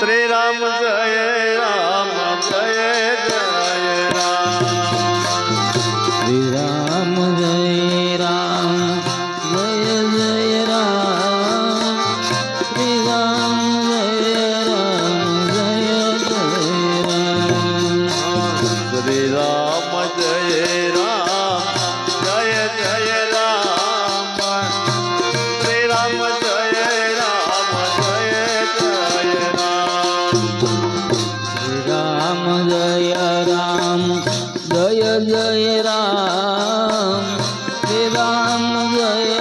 શ્રી રામ જય. Mother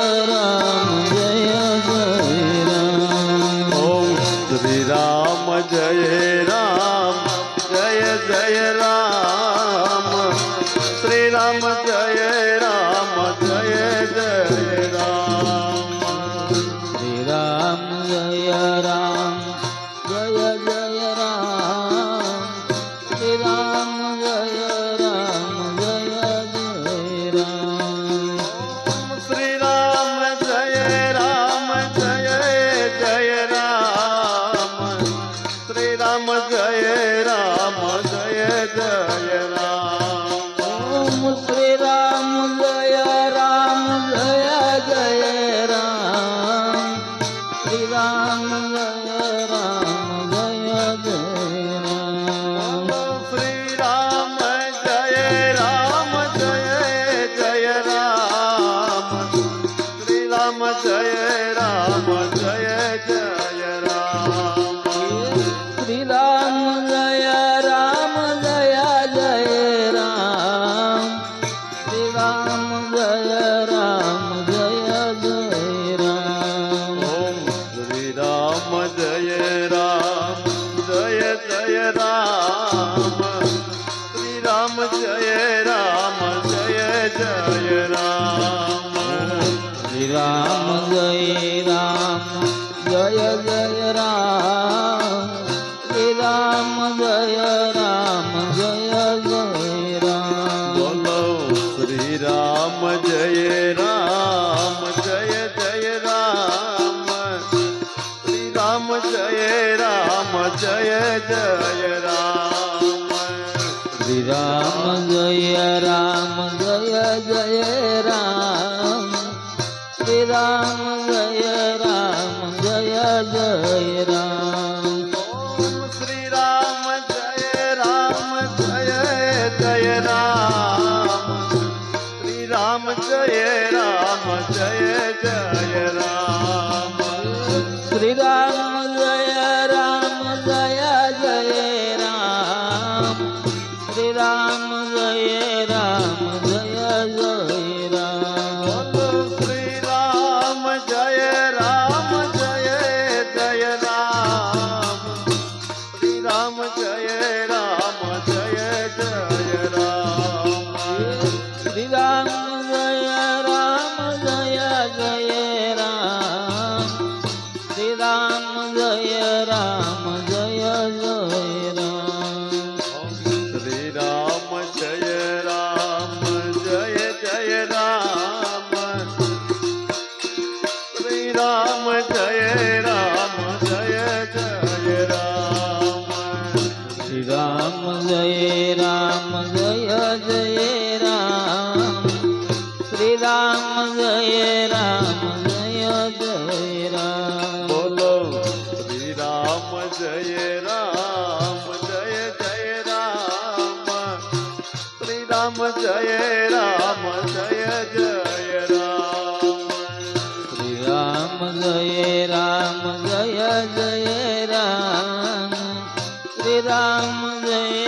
राम जय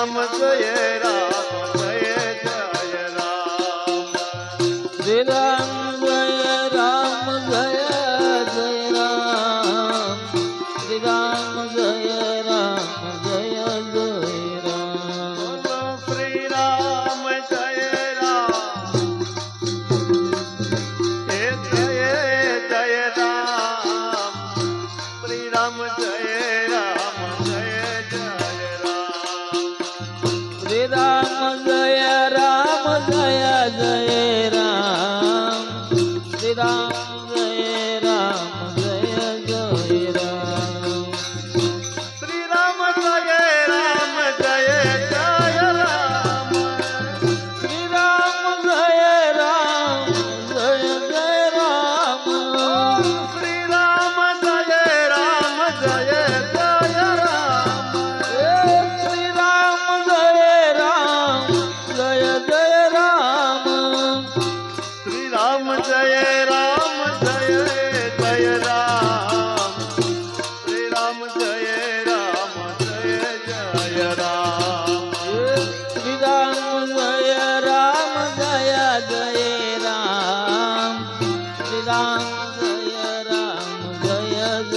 રામ જય રામ ಜಗ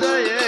ಮಾತೆಯೇ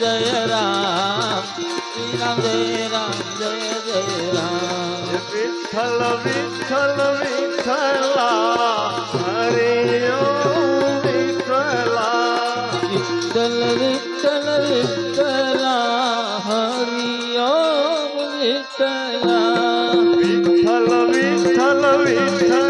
जय राम श्री राम जय राम जय जय राम विठल विठल विठला हरे विठला विठल विठल विठला हरि ओम विठला विठल विठल विठला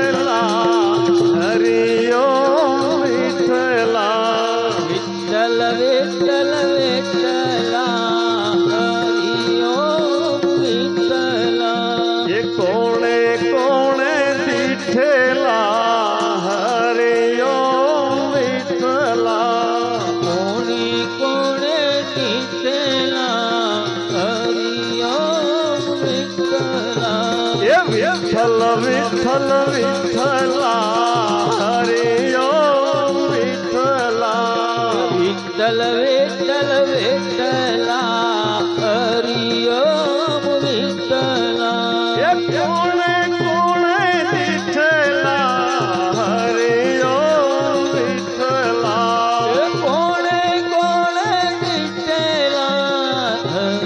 her.